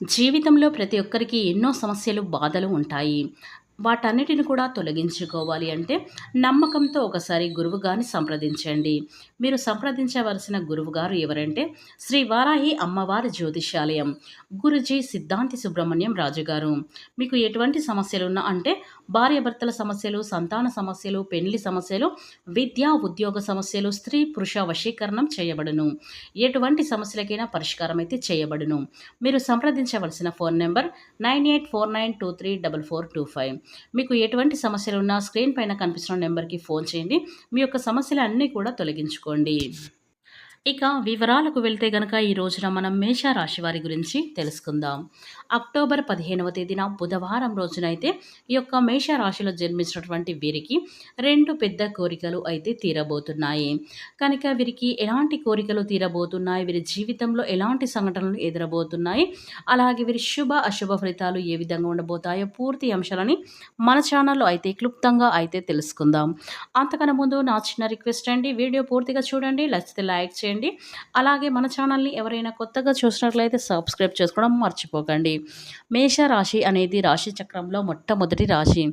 జీవితంలో ప్రతి ఒక్కరికి ఎన్నో సమస్యలు, బాధలు ఉంటాయి. వాటన్నిటిని కూడా తొలగించుకోవాలి అంటే నమ్మకంతో ఒకసారి గురువుగారిని సంప్రదించండి. మీరు సంప్రదించవలసిన గురువుగారు ఎవరంటే శ్రీ వారాహి అమ్మవారి జ్యోతిష్యాలయం. గురుజీ సిద్ధాంతి సుబ్రహ్మణ్యం రాజుగారు మీకు ఎటువంటి సమస్యలు ఉన్నా అంటే భార్యాభర్తల సమస్యలు, సంతాన సమస్యలు, పెళ్ళి సమస్యలు, విద్యా, ఉద్యోగ సమస్యలు, స్త్రీ, పురుష వశీకరణం చేయబడును. ఎటువంటి సమస్యలకైనా పరిష్కారం అయితే చేయబడును. మీరు సంప్రదించవలసిన phone number nine eight four nine two three double four two five. మీకు ఎటువంటి సమస్యలు ఉన్నా స్క్రీన్ పైన కనిపిస్తున్న నెంబర్‌కి ఫోన్ చేయండి. మీ యొక్క సమస్యలన్నీ కూడా తొలగించుకోండి. ఇక వివరాలకు వెళ్తే గనక ఈ రోజున మనం మేష రాశి వారి గురించి తెలుసుకుందాం. అక్టోబర్ 15వ తేదీన బుధవారం రోజునైతే ఈ యొక్క మేషరాశిలో జన్మించినటువంటి వీరికి రెండు పెద్ద కోరికలు అయితే తీరబోతున్నాయి. కనుక వీరికి ఎలాంటి కోరికలు తీరబోతున్నాయి, వీరి జీవితంలో ఎలాంటి సంఘటనలు ఎదురబోతున్నాయి, అలాగే వీరి శుభ, అశుభ ఫలితాలు ఏ విధంగా ఉండబోతాయో పూర్తి అంశాలని మన ఛానల్‌లో అయితే క్లుప్తంగా అయితే తెలుసుకుందాం. అంతకన్నా ముందు నా చిన్న రిక్వెస్ట్ అండి వీడియో పూర్తిగా చూడండి. నచ్చితే లైక్ చేయండి. అలాగే మన ఛానల్‌ని ఎవరైనా కొత్తగా చూసినట్లయితే సబ్స్క్రైబ్ చేసుకోవడం మర్చిపోకండి. మేష రాశి అనేది రాశి చక్రంలో మొట్టమొదటి రాశి.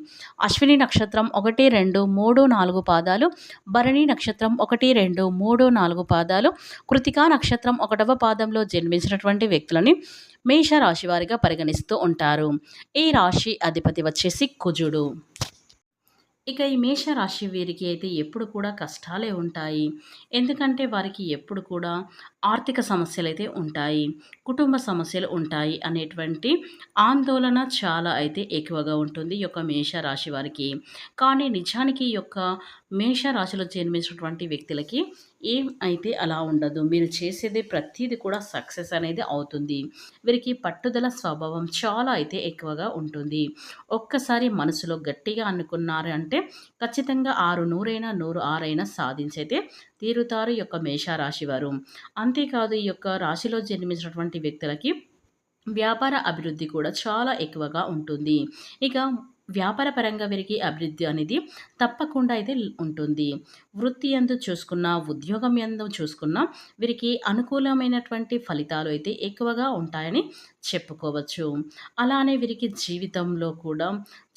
అశ్విని నక్షత్రం 1, 2, 3, 4 పాదాలు, భరణి నక్షత్రం 1, 2, 3, 4 పాదాలు, కృతికా నక్షత్రం ఒకటవ పాదంలో జన్మించినటువంటి వ్యక్తులని మేష రాశి వారిగా పరిగణిస్తూ ఉంటారు. ఈ రాశి అధిపతి వచ్చేసి కుజుడు. ఇక ఈ మేష రాశి వీరికి అయితే ఎప్పుడు కూడా కష్టాలే ఉంటాయి. ఎందుకంటే వారికి ఎప్పుడు కూడా ఆర్థిక సమస్యలు అయితే ఉంటాయి. కుటుంబ సమస్యలు ఉంటాయి అనేటువంటి ఆందోళన చాలా అయితే ఎక్కువగా ఉంటుంది ఈ యొక్క మేష రాశి వారికి. కానీ నిజానికి ఈ యొక్క మేష రాశిలో జన్మించినటువంటి వ్యక్తులకి ఏం అయితే అలా ఉండదు. మీరు చేసేది ప్రతిదీ కూడా సక్సెస్ అనేది అవుతుంది. వీరికి పట్టుదల స్వభావం చాలా అయితే ఎక్కువగా ఉంటుంది. ఒక్కసారి మనసులో గట్టిగా అనుకున్నారు అంటే ఖచ్చితంగా ఆరు నూరైనా, నూరు ఆరైనా సాధించైతే తీరుతారు యొక్క మేష రాశి వారు. అంతేకాదు ఈ యొక్క రాశిలో జన్మించినటువంటి వ్యక్తులకి వ్యాపార అభివృద్ధి కూడా చాలా ఎక్కువగా ఉంటుంది. ఇక వ్యాపార పరంగా వీరికి అభివృద్ధి అనేది తప్పకుండా అయితే ఉంటుంది. వృత్తి ఎందు చూసుకున్నా, ఉద్యోగం ఎందు చూసుకున్నా వీరికి అనుకూలమైనటువంటి ఫలితాలు అయితే ఎక్కువగా ఉంటాయని చెప్పుకోవచ్చు. అలానే వీరికి జీవితంలో కూడా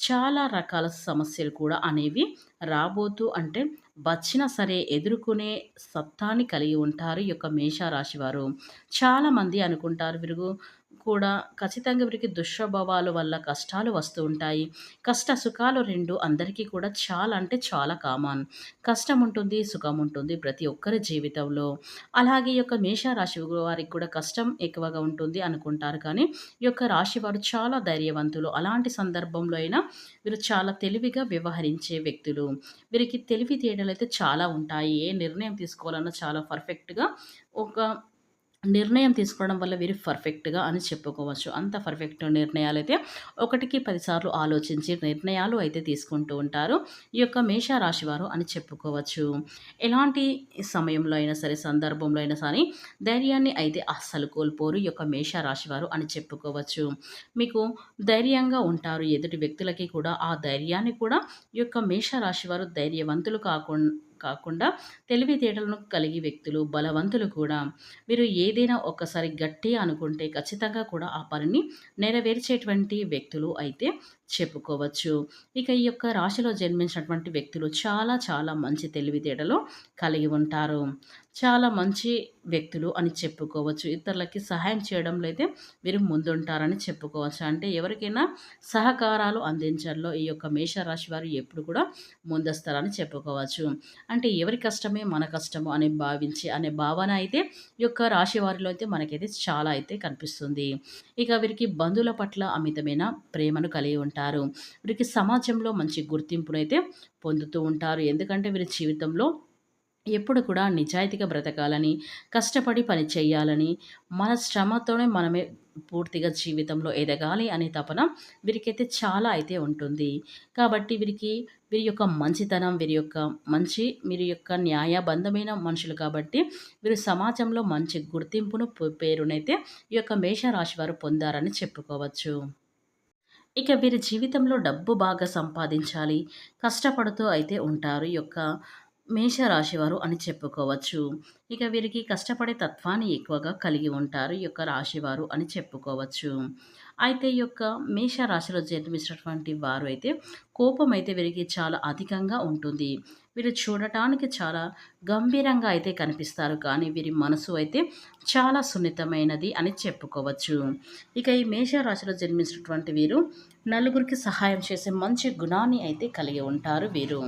చాలా రకాల సమస్యలు కూడా అనేవి రాబోతూ అంటే వచ్చినా సరే ఎదుర్కొనే సత్తాన్ని కలిగి ఉంటారు ఈ యొక్క మేష రాశి వారు. చాలామంది అనుకుంటారు వీరు కూడా ఖచ్చితంగా వీరికి దుష్ప్రభావాల వల్ల కష్టాలు వస్తూ ఉంటాయి. కష్ట సుఖాలు రెండు అందరికీ కూడా చాలా అంటే చాలా కామన్. కష్టం ఉంటుంది, సుఖం ఉంటుంది ప్రతి ఒక్కరి జీవితంలో. అలాగే ఈ యొక్క మేష రాశి వారికి కూడా కష్టం ఎక్కువగా ఉంటుంది అనుకుంటారు కానీ ఈ యొక్క రాశి వారు చాలా ధైర్యవంతులు. అలాంటి సందర్భంలో అయినా వీరు చాలా తెలివిగా వ్యవహరించే వ్యక్తులు. వీరికి తెలివితేటలైతే చాలా ఉంటాయి. ఏ నిర్ణయం తీసుకోవాలన్నా చాలా పర్ఫెక్ట్‌గా ఒక నిర్ణయం తీసుకోవడం వల్ల వీరు పర్ఫెక్ట్‌గా అని చెప్పుకోవచ్చు. అంత పర్ఫెక్ట్ నిర్ణయాలు అయితే ఒకటికి పదిసార్లు ఆలోచించి నిర్ణయాలు అయితే తీసుకుంటూ ఉంటారు. ఈ యొక్క మేషరాశి వారు అని చెప్పుకోవచ్చు. ఎలాంటి సమయంలో అయినా సరే, సందర్భంలో అయినా సరే ధైర్యాన్ని అయితే అస్సలు కోల్పోరు ఈ యొక్క మేషరాశి వారు అని చెప్పుకోవచ్చు. మీకు ధైర్యంగా ఉంటారు. ఎదుటి వ్యక్తులకి కూడా ఆ ధైర్యాన్ని కూడా ఈ యొక్క మేష రాశి వారు ధైర్యవంతులు కాకుండా కాకుండా తెలివితేటలను కలిగి వ్యక్తులు, బలవంతులు కూడా. మీరు ఏదైనా ఒక్కసారి గట్టి అనుకుంటే ఖచ్చితంగా కూడా ఆ పనిని నెరవేర్చేటువంటి వ్యక్తులు అయితే చెప్పుకోవచ్చు. ఇక ఈ యొక్క రాశిలో జన్మించినటువంటి వ్యక్తులు చాలా చాలా మంచి తెలివితేటలు కలిగి ఉంటారు. చాలా మంచి వ్యక్తులు అని చెప్పుకోవచ్చు. ఇతరులకి సహాయం చేయడంలో అయితే వీరు ముందుంటారని చెప్పుకోవచ్చు. అంటే ఎవరికైనా సహకారాలు అందించడంలో ఈ యొక్క మేష రాశి వారు ఎప్పుడు కూడా ముందస్తారని చెప్పుకోవచ్చు. అంటే ఎవరి కష్టమే మన కష్టము అని భావించి అనే భావన అయితే ఈ యొక్క రాశి వారిలో అయితే మనకైతే చాలా అయితే కనిపిస్తుంది. ఇక వీరికి బంధువుల పట్ల అమితమైన ప్రేమను కలిగి ఉంటారు. వీరికి సమాజంలో మంచి గుర్తింపునైతే పొందుతూ ఉంటారు. ఎందుకంటే వీరి జీవితంలో ఎప్పుడు కూడా నిజాయితీగా బ్రతకాలని, కష్టపడి పని చేయాలని, మన శ్రమతోనే మనమే పూర్తిగా జీవితంలో ఎదగాలి అనే తపన వీరికైతే చాలా అయితే ఉంటుంది. కాబట్టి వీరికి వీరి యొక్క మంచితనం, వీరి యొక్క మంచి వీరి యొక్క న్యాయబంధమైన మనుషులు కాబట్టి వీరు సమాజంలో మంచి గుర్తింపును, పేరునైతే ఈ యొక్క మేషరాశి వారు పొందారని చెప్పుకోవచ్చు. ఇక వీరి జీవితంలో డబ్బు బాగా సంపాదించాలి, కష్టపడుతూ అయితే ఉంటారు. ఈ యొక్క మేషరాశివారు అని చెప్పుకోవచ్చు. ఇక వీరికి కష్టపడే తత్వాన్ని ఎక్కువగా కలిగి ఉంటారు ఈ యొక్క రాశివారు అని చెప్పుకోవచ్చు. అయితే ఈ యొక్క మేషరాశిలో జన్మించినటువంటి వారు అయితే కోపం అయితే వీరికి చాలా అధికంగా ఉంటుంది. వీరు చూడటానికి చాలా గంభీరంగా అయితే కనిపిస్తారు కానీ వీరి మనసు అయితే చాలా సున్నితమైనది అని చెప్పుకోవచ్చు. ఇక ఈ మేషరాశిలో జన్మించినటువంటి వీరు నలుగురికి సహాయం చేసే మంచి గుణాన్ని అయితే కలిగి ఉంటారు వీరు.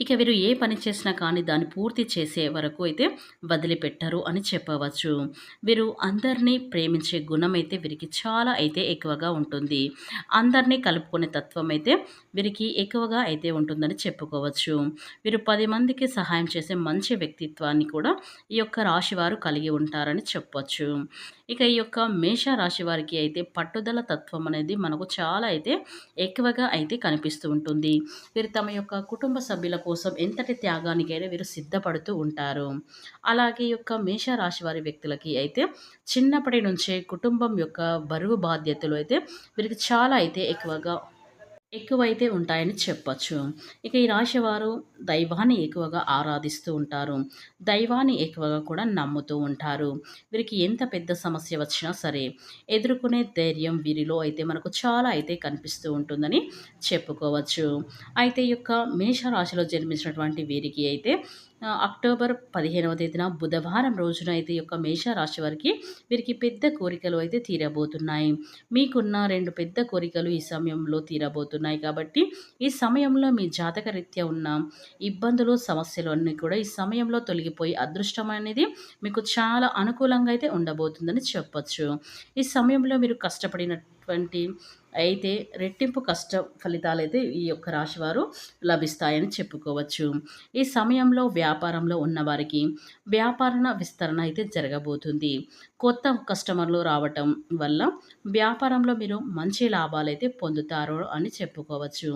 ఇక వీరు ఏ పని చేసినా కానీ దాన్ని పూర్తి చేసే వరకు అయితే వదిలిపెట్టరు అని చెప్పవచ్చు. వీరు అందరినీ ప్రేమించే గుణం అయితే వీరికి చాలా అయితే ఎక్కువగా ఉంటుంది. అందరినీ కలుపుకునే తత్వం అయితే వీరికి ఎక్కువగా అయితే ఉంటుందని చెప్పుకోవచ్చు. వీరు పది మందికి సహాయం చేసే మంచి వ్యక్తిత్వాన్ని కూడా ఈ యొక్క రాశి వారు కలిగి ఉంటారని చెప్పవచ్చు ఇక ఈ యొక్క మేష రాశి వారికి అయితే పట్టుదల తత్వం అనేది మనకు చాలా అయితే ఎక్కువగా అయితే కనిపిస్తూ ఉంటుంది. వీరు తమ యొక్క కుటుంబ సభ్యుల కోసం ఎంతటి త్యాగానికైనా వీరు సిద్ధపడుతూ ఉంటారు. అలాగే యొక్క మేషరాశి వారి వ్యక్తులకి అయితే చిన్నప్పటి నుంచే కుటుంబం యొక్క బరువు బాధ్యతలు అయితే వీరికి చాలా అయితే ఎక్కువగా ఎక్కువైతే ఉంటాయని చెప్పచ్చు. ఇక ఈ రాశివారు దైవాన్ని ఎక్కువగా ఆరాధిస్తూ ఉంటారు. దైవాన్ని ఎక్కువగా కూడా నమ్ముతూ ఉంటారు. వీరికి ఎంత పెద్ద సమస్య వచ్చినా సరే ఎదుర్కొనే ధైర్యం వీరిలో అయితే మనకు చాలా అయితే కనిపిస్తూ ఉంటుందని చెప్పుకోవచ్చు. అయితే ఈ యొక్క మేషరాశిలో జన్మించినటువంటి వీరికి అయితే అక్టోబర్ పదిహేనవ తేదీన బుధవారం రోజున అయితే యొక్క మేషరాశి వారికి వీరికి పెద్ద కోరికలు అయితే తీరబోతున్నాయి. మీకున్న రెండు పెద్ద కోరికలు ఈ సమయంలో తీరబోతున్నాయి కాబట్టి ఈ సమయంలో మీ జాతక రీత్యా ఉన్న ఇబ్బందులు సమస్యలు అన్నీ కూడా ఈ సమయంలో తొలగిపోయి అదృష్టం అనేది మీకు చాలా అనుకూలంగా అయితే ఉండబోతుందని చెప్పచ్చు. ఈ సమయంలో మీరు ట్వంటీ అయితే రెట్టింపు కష్ట ఫలితాలైతే ఈ యొక్క రాశివారు లభిస్తాయని చెప్పుకోవచ్చు. ఈ సమయంలో వ్యాపారంలో ఉన్నవారికి వ్యాపారణ విస్తరణ అయితే జరగబోతుంది. కొత్త కస్టమర్లు రావటం వల్ల వ్యాపారంలో మీరు మంచి లాభాలు అయితే పొందుతారు అని చెప్పుకోవచ్చు.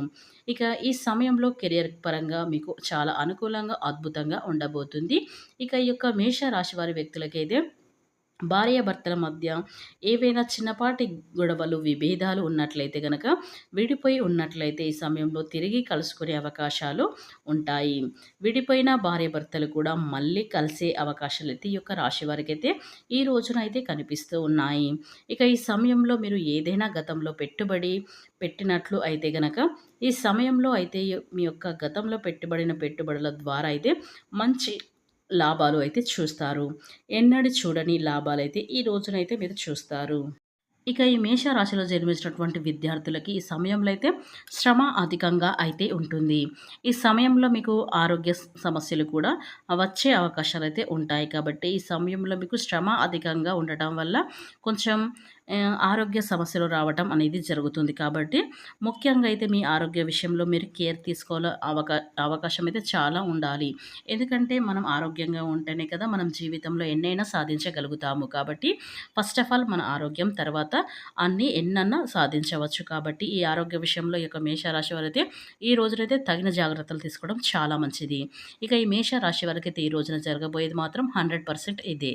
ఇక ఈ సమయంలో కెరియర్ పరంగా మీకు చాలా అనుకూలంగా అద్భుతంగా ఉండబోతుంది. ఇక ఈ యొక్క మేష రాశి వారి వ్యక్తులకైతే భార్యాభర్తల మధ్య ఏవైనా చిన్నపాటి గొడవలు విభేదాలు ఉన్నట్లయితే కనుక విడిపోయి ఉన్నట్లయితే ఈ సమయంలో తిరిగి కలుసుకునే అవకాశాలు ఉంటాయి. విడిపోయిన భార్యాభర్తలు కూడా మళ్ళీ కలిసే అవకాశాలు అయితే ఈ యొక్క రాశి వారికి అయితే ఈ రోజున అయితే కనిపిస్తూ ఉన్నాయి. ఇక ఈ సమయంలో మీరు ఏదైనా గతంలో పెట్టుబడి పెట్టినట్లు అయితే గనక ఈ సమయంలో అయితే మీ యొక్క గతంలో పెట్టుబడిన పెట్టుబడుల ద్వారా అయితే మంచి లాభాలు అయితే చూస్తారు. ఎన్నడూ చూడని లాభాలు అయితే ఈ రోజునైతే మీరు చూస్తారు. ఇక ఈ మేషరాశిలో జన్మించినటువంటి విద్యార్థులకి ఈ సమయంలో అయితే శ్రమ అధికంగా అయితే ఉంటుంది. ఈ సమయంలో మీకు ఆరోగ్య సమస్యలు కూడా వచ్చే అవకాశాలు అయితే ఉంటాయి. కాబట్టి ఈ సమయంలో మీకు శ్రమ అధికంగా ఉండటం వల్ల కొంచెం ఆరోగ్య సమస్యలు రావటం అనేది జరుగుతుంది. కాబట్టి ముఖ్యంగా అయితే మీ ఆరోగ్య విషయంలో మీరు కేర్ తీసుకోవాల అవకా అవకాశం అయితే చాలా ఉండాలి. ఎందుకంటే మనం ఆరోగ్యంగా ఉంటేనే కదా మనం జీవితంలో ఎన్నైనా సాధించగలుగుతాము. కాబట్టి ఫస్ట్ ఆఫ్ ఆల్ మన ఆరోగ్యం తర్వాత తర్వాత అన్నీ ఎన్నన్నా సాధించవచ్చు. కాబట్టి ఈ ఆరోగ్య విషయంలో ఈ యొక్క మేషరాశి వారైతే ఈ రోజునైతే తగిన జాగ్రత్తలు తీసుకోవడం చాలా మంచిది. ఇక ఈ మేషరాశి వారికైతే ఈ రోజున జరగబోయేది మాత్రం హండ్రెడ్ పర్సెంట్ ఇదే.